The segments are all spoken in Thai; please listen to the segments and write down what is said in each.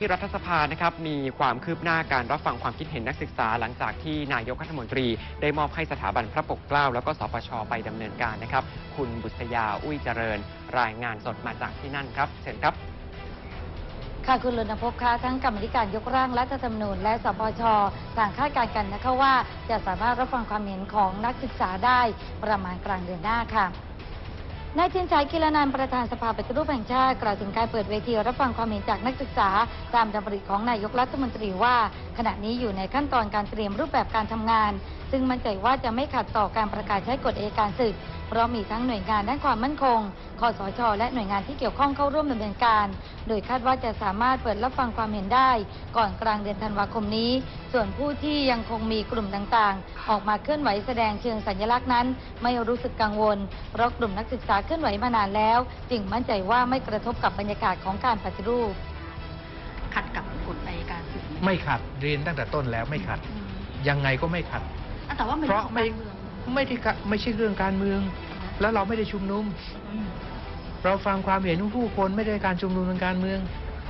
ที่รัฐสภานะครับมีความคืบหน้าการรับฟังความคิดเห็นนักศึกษา หลังจากที่นายกรัฐมนตรี ได้มอบให้สถาบันพระปกเกล้า แล้วก็สปชไปดำเนินการนะครับ คุณบุษยาอุ้ยเจริญ รายงานสดมาจากที่นั่นครับเชิญครับ ค่ะคุณรณพบคะทั้งกรรมธิการยกร่างรัฐธรรมนูญและสปชต่างคาดการณ์กันนะคะว่า จะสามารถรับฟังความเห็นของนักศึกษาได้ประมาณกลางเดือนหน้าค่ะ นายเทียนชัยกิรนันท์ประธานสภาปฏิรูปแห่งชาติกล่าวถึงการเปิดเวทีรับฟังความเห็นจากนักศึกษา ตามดำริของนายกรัฐมนตรีว่า ขณะนี้อยู่ในขั้นตอนการเตรียมรูปแบบการทำงาน ซึ่งมั่นใจว่าจะไม่ขัดต่อการประกาศใช้กฎเอการศึก เพราะมีทั้งหน่วยงานด้านความมั่นคง คอสช และหน่วยงานที่เกี่ยวข้องเข้าร่วมดำเนินการ โดยคาดว่าจะสามารถเปิดรับฟังความเห็นได้ ก่อนกลางเดือนธันวาคมนี้ ส่วนผู้ที่ยังคงมีกลุ่มต่างๆ ออกมาเคลื่อนไหวแสดงเชิงสัญลักษณ์นั้น ไม่รู้สึกกังวล เพราะกลุ่มนักศึกษาเคลื่อนไหวมานานแล้ว จึงมั่นใจว่าไม่กระทบกับบรรยากาศของการปฏิรูป ขัดกับกฎอัยการศึกหไม่ขัดเรียนตั้งแต่ต้นแล้วไม่ขัดอืมยังไงก็ไม่ขัดอะแต่ว่ามันเพราะของไม่การเมืองไม่ได้กะไม่ใช่เรื่องการเมือง แล้วเราไม่ได้ชุมนุมอืมเราฟังความเห็นของผู้คนไม่ได้การชุมนุมทางการเมือง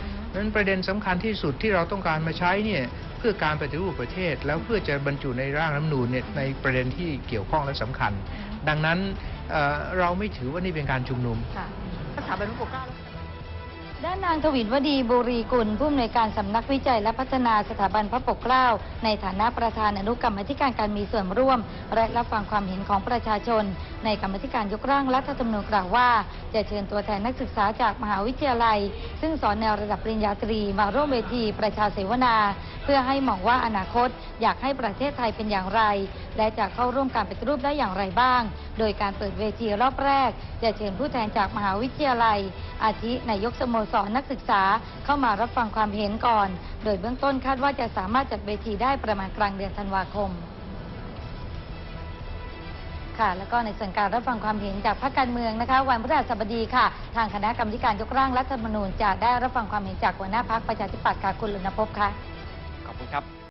อืมนั้นประเด็นสำคัญที่สุดที่เราต้องการมาใช้เนี่ยเพื่อการปฏิรูปประเทศ แล้วเพื่อจะบรรจุในร่างรัฐธรรมนูญเนี่ยในประเด็นที่เกี่ยวข้องและสำคัญ ดังนั้นเอ่อเราไม่ถือว่านี่เป็นการชุมนุมค่ะสถาบันพระปกเกล้าแล้ว ด้านนางทวินวดีบุรีกุลผู้อำนวยการสำนักวิจัยและพัฒนาสถาบันพระปกเกล้า ในฐานะประธานอนุกรรมธิการการมีส่วนร่วม และรับฟังความเห็นของประชาชน ในกรรมธิการยกร่างรัฐธรรมนูญกล่าวว่า จะเชิญตัวแทนนักศึกษาจากมหาวิทยาลัย ซึ่งสอนแนวระดับปริญญาตรีมาร่วมเวทีประชาเสวนา เพื่อให้มองว่าอนาคต อยากให้ประเทศไทยเป็นอย่างไร และจะเข้าร่วมการปฏิรูปได้อย่างไรบ้าง โดยการเปิดเวทีรอบแรก จะเชิญผู้แทนจากมหาวิทยาลัย อาทินายกสโมสรนักศึกษาเข้ามารับฟังความเห็นก่อน โดยเบื้องต้นคาดว่าจะสามารถจัดเวทีได้ประมาณกลางเดือนธันวาคมค่ะแล้วก็ในส่วนการรับฟังความเห็นจากภาคการเมืองนะคะ วันพฤหัสบดีค่ะ ทางคณะกรรมการยกร่างรัฐธรรมนูญจะได้รับฟังความเห็นจากหัวหน้าพักประชาธิปัตย์ค่ะคุณลุนพพค่ะ ขอบคุณครับ